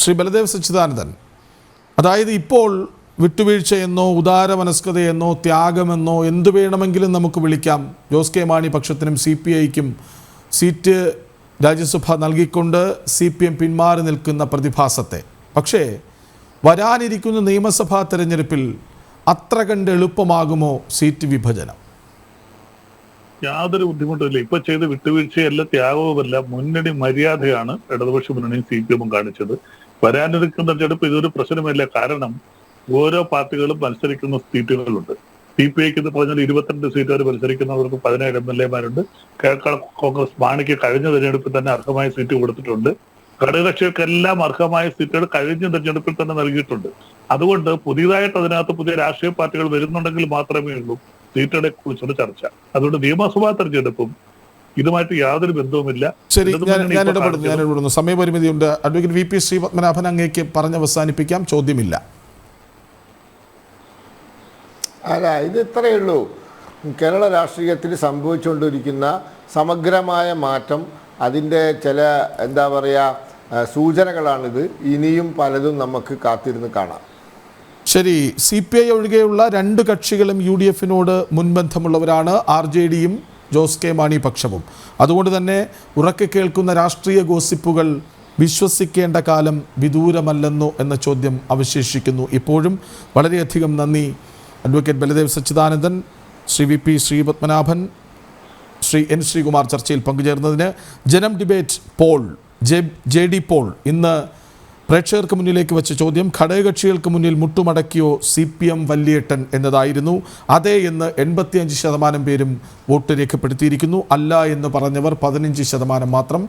ശ്രീ ബലദേവ് സച്ചിദാനന്ദൻ. അതായത് ഇപ്പോൾ വിട്ടുവീഴ്ചയെന്നോ ഉദാരമനസ്കതയെന്നോ ത്യാഗമെന്നോ എന്തു വേണമെങ്കിലും നമുക്ക് വിളിക്കാം. ജോസ് കെ മാണി പക്ഷത്തിനും സി പി ഐക്കും സീറ്റ് രാജ്യസഭ നൽകിക്കൊണ്ട് സി പി എം പിന്മാറി നിൽക്കുന്ന പ്രതിഭാസത്തെ. പക്ഷേ വരാനിരിക്കുന്ന നിയമസഭാ തെരഞ്ഞെടുപ്പിൽ അത്ര കണ്ട് എളുപ്പമാകുമോ സീറ്റ് വിഭജനം? യാതൊരു ബുദ്ധിമുട്ടില്ല ഇപ്പൊ ചെയ്ത വിട്ടുവീഴ്ചയല്ല ത്യാഗവുമല്ല മുന്നണി മര്യാദയാണ് ഇടതുപക്ഷ മുന്നണിയും സി പി എമ്മും കാണിച്ചത്. വരാനിരിക്കുന്ന തെരഞ്ഞെടുപ്പ് ഇതൊരു പ്രശ്നമല്ല. കാരണം ഓരോ പാർട്ടികളും മത്സരിക്കുന്ന സീറ്റുകളുണ്ട്. സി പി ഐക്ക് എന്ന് പറഞ്ഞാൽ ഇരുപത്തിരണ്ട് സീറ്റ് വരെ മത്സരിക്കുന്നവർക്ക് പതിനേഴ് എം എൽ എമാരുണ്ട്. കേരള കോൺഗ്രസ് മാണിക്ക് കഴിഞ്ഞ തെരഞ്ഞെടുപ്പിൽ തന്നെ അർഹമായ സീറ്റ് കൊടുത്തിട്ടുണ്ട്. ഘടകകക്ഷികൾക്കെല്ലാം അർഹമായ സീറ്റുകൾ കഴിഞ്ഞ തെരഞ്ഞെടുപ്പിൽ തന്നെ നൽകിയിട്ടുണ്ട്. അതുകൊണ്ട് പുതിയതായിട്ട് അതിനകത്ത് പുതിയ രാഷ്ട്രീയ പാർട്ടികൾ വരുന്നുണ്ടെങ്കിൽ മാത്രമേ ഉള്ളൂ സീറ്റുകളെ കുറിച്ചുള്ള ചർച്ച. അതുകൊണ്ട് നിയമസഭാ തെരഞ്ഞെടുപ്പും ഇതുമായിട്ട് യാതൊരു ബന്ധവുമില്ല. ശരി ഞാൻ ഇടപെടുന്നു ഞാൻ ഇടപെടുന്നു. സമയപരിമിതിയുണ്ട്. അഡ്വക്കേറ്റ് വി പി ശ്രീപത്മനാഭൻ അങ്ങേക്ക് പറഞ്ഞ് അവസാനിപ്പിക്കാം. ചോദ്യമില്ല. അല്ല ഇത് ഇത്രയേ ഉള്ളൂ. കേരള രാഷ്ട്രീയത്തിൽ സംഭവിച്ചുകൊണ്ടിരിക്കുന്ന സമഗ്രമായ മാറ്റം അതിന്റെ ചില എന്താ പറയുക സൂചനകളാണിത്. ഇനിയും പലതും നമുക്ക് കാത്തിരുന്ന് കാണാം. ശരി സി പി ഐ ഒഴികെയുള്ള രണ്ട് കക്ഷികളും യു ഡി എഫിനോട് മുൻബന്ധമുള്ളവരാണ്. ആർ ജെ ഡിയും ജോസ് കെ മാണി പക്ഷവും. അതുകൊണ്ട് തന്നെ ഉറക്കെ കേൾക്കുന്ന രാഷ്ട്രീയ ഗോസിപ്പുകൾ വിശ്വസിക്കേണ്ട കാലം വിദൂരമല്ലെന്നോ എന്ന ചോദ്യം അവശേഷിക്കുന്നു. ഇപ്പോഴും വളരെയധികം നന്ദി. Advocate Baladev Sachidanandan Shri V P Sreepadmanabhan Shri N Sreekumar ചർച്ചയിൽ പങ്കുചേർന്നതിന് Janam debate poll J J D poll ഇന്ന് പ്രേക്ഷകർക്ക് മുന്നിലേക്ക് വെച്ച ചോദ്യം ഘടകകക്ഷികൾക്ക് മുന്നിൽ മുട്ടുമടക്കിയോ സി പി എം വല്യേട്ടൻ എന്നതായിരുന്നു. അതെ എന്ന് എൺപത്തിയഞ്ച് ശതമാനം പേരും വോട്ട് രേഖപ്പെടുത്തിയിരിക്കുന്നു. അല്ല എന്ന് പറഞ്ഞവർ പതിനഞ്ച് ശതമാനം മാത്രം.